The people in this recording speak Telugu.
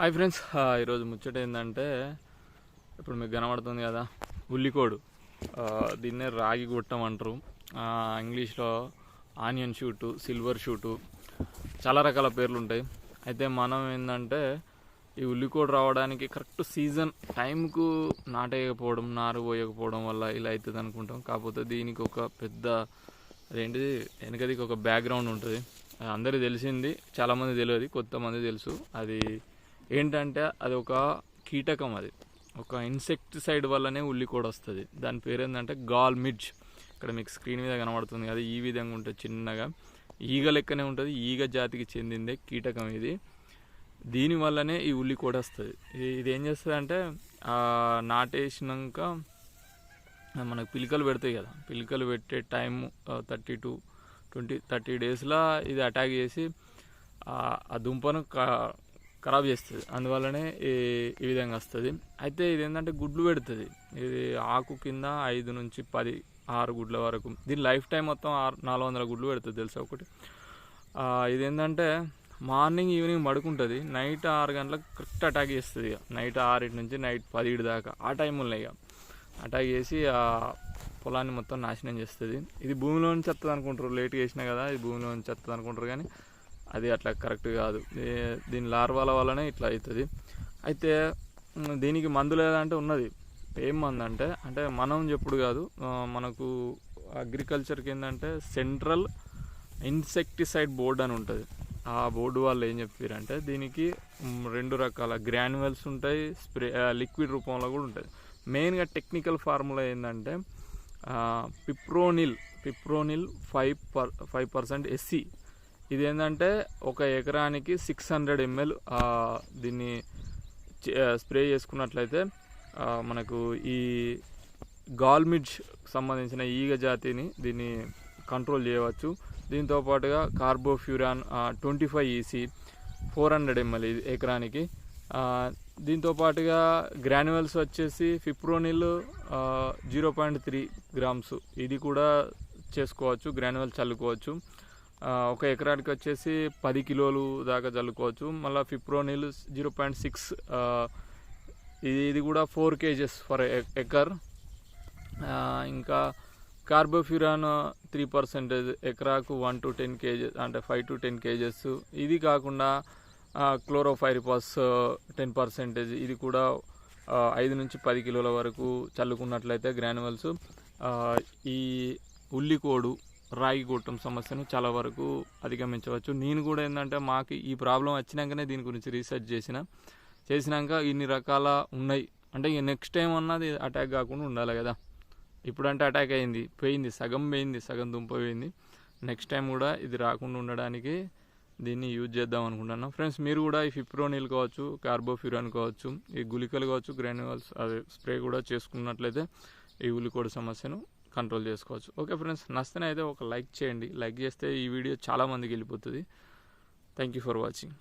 Hi friends. ఈరోజు ముచ్చట ఏంటంటే ఇప్పుడు మీకు కనబడుతుంది కదా ఉల్లికోడు. దీన్నే రాగి గుట్టం అంటారు. ఇంగ్లీష్లో ఆనియన్ షూటు సిల్వర్ షూటు చాలా రకాల పేర్లు ఉంటాయి. అయితే మనం ఏంటంటే ఈ ఉల్లికోడు రావడానికి కరెక్ట్ సీజన్ టైంకు నాటేయకపోవడం నారు పోయకపోవడం వల్ల ఇలా అవుతుంది అనుకుంటాం. కాకపోతే దీనికి ఒక పెద్ద అదేంటిది వెనకదికి ఒక బ్యాక్గ్రౌండ్ ఉంటుంది. అది అందరికీ తెలిసింది చాలామంది తెలియదు కొంతమంది తెలుసు. అది ఏంటంటే అది ఒక కీటకం అది. ఒక ఇన్సెక్టిసైడ్ వల్లనే ఉల్లి కూడా వస్తుంది. దాని పేరు ఏంటంటే గాల్ మిడ్జ్ ఇక్కడ మీకు స్క్రీన్ మీద కనబడుతుంది అది ఈ విధంగా ఉంటుంది చిన్నగా. ఈగ లెక్కనే ఉంటుంది ఈగ జాతికి చెందిందే కీటకం ఇది. దీని వల్లనే ఈ ఉల్లి కూడా వస్తుంది. ఇది ఇది ఏం చేస్తుంది అంటే నాటేసినాక మనకు పిలికలు పెడతాయి కదా. పిలికలు పెట్టే time thirty to twenty thirty డేస్లో ఇది అటాక్ చేసి ఆ ఆ దుంపను క- ఖరాబ్ చేస్తుంది. అందువల్లనే ఈ ఈ విధంగా వస్తుంది. అయితే ఇది ఏంటంటే గుడ్లు పెడుతుంది. ఇది ఆకు కింద ఐదు నుంచి పది ఆరు గుడ్ల వరకు. దీని లైఫ్ టైం మొత్తం ఆరు నాలుగు వందల గుడ్లు పెడుతుంది తెలుసా ఒకటి? ఇది ఏంటంటే మార్నింగ్ ఈవినింగ్ పడుకుంటుంది. నైట్ ఆరు గంటలకు కరెక్ట్ అటాక్ చేస్తుంది ఇక. నైట్ ఆరింటి నుంచి నైట్ పదిహేడు దాకా. ఆ టైంలో ఇక. అటాక్ చేసి ఆ పొలాన్ని మొత్తం నాశనం చేస్తుంది. ఇది భూమిలో నుంచి వస్తుంది అనుకుంటారు లేట్ చేసినా కదా ఇది భూమిలో నుంచి వస్తుంది అనుకుంటారు కానీ అది అట్లా కరెక్ట్ కాదు. దీని లార్వాల వల్లనే ఇట్లా అవుతుంది అయితే దీనికి మందు లేదంటే ఉన్నది. ఏం మందు అంటే అంటే మనం చెప్పుడు కాదు మనకు అగ్రికల్చర్కి ఏంటంటే సెంట్రల్ ఇన్సెక్టిసైడ్ బోర్డ్ అని ఉంటుంది. ఆ బోర్డు వాళ్ళు ఏం చెప్పారంటే దీనికి రెండు రకాల గ్రాన్యువల్స్ ఉంటాయి స్ప్రే లిక్విడ్ రూపంలో కూడా ఉంటుంది. మెయిన్గా టెక్నికల్ ఫార్ములా ఏంటంటే fipronil fipronil five per five percent SC ఇది ఏంటంటే ఒక ఎకరానికి సిక్స్ హండ్రెడ్ ఎంఎల్ దీన్ని స్ప్రే చేసుకున్నట్లయితే మనకు ఈ గాల్మిడ్జ్ సంబంధించిన ఈగ జాతిని దీన్ని కంట్రోల్ చేయవచ్చు. దీంతో పాటుగా carbofuran twenty five EC four hundred ML ఇది ఎకరానికి. దీంతోపాటుగా దీంతో పాటుగా గ్రాన్యువల్స్ వచ్చేసి fipronil zero point three grams. ఇది కూడా చేసుకోవచ్చు గ్రాన్యువల్ చల్లుకోవచ్చు. ఒక ఎకరానికి వచ్చేసి పది కిలోలు దాకా చల్లుకోవచ్చు మళ్ళీ ఫిప్రోనిల్ జీరో పాయింట్ సిక్స్ ఇది ఇది కూడా ఫోర్ కేజెస్ ఫర్ ఎకర్. ఇంకా కార్బోఫ్యూరాన్ త్రీ పర్సెంటేజ్ ఎకరాకు వన్ టు టెన్ కేజెస్ అంటే ఫైవ్ టు టెన్ కేజెస్. ఇది కాకుండా క్లోరోఫైరిపాస్ టెన్ పర్సెంటేజ్. ఇది కూడా ఐదు నుంచి పది కిలోల వరకు చల్లుకున్నట్లయితే గ్రానువల్స్ ఈ ఉల్లికోడు రాగి కొట్టం సమస్యను చాలా వరకు అధిగమించవచ్చు. నేను కూడా ఏంటంటే మాకు ఈ ప్రాబ్లం వచ్చినాకనే దీని గురించి రీసెర్చ్ చేసిన. చేసినాక ఇన్ని రకాల ఉన్నాయి. అంటే ఇక నెక్స్ట్ టైం అన్నది అటాక్ కాకుండా ఉండాలి కదా. ఇప్పుడంటే అటాక్ అయింది పోయింది సగం పోయింది సగం దుంప పోయింది. నెక్స్ట్ టైం కూడా ఇది రాకుండా ఉండడానికి దీన్ని యూజ్ చేద్దాం అనుకుంటున్నాను ఫ్రెండ్స్ మీరు కూడా ఈ ఫిప్రోనిల్ కావచ్చు కార్బోఫ్యూరాన్ కావచ్చు ఈ గుళికలు కావచ్చు గ్రాన్యువల్స్ అదే స్ప్రే కూడా చేసుకున్నట్లయితే ఈ ఉల్లికోడి సమస్యను కంట్రోల్ చేసుకోవచ్చు. ఓకే ఫ్రెండ్స్ నచ్చితే అయితే ఒక లైక్ చేయండి. లైక్ చేస్తే ఈ వీడియో చాలామందికి వెళ్ళిపోతుంది. Thank you for watching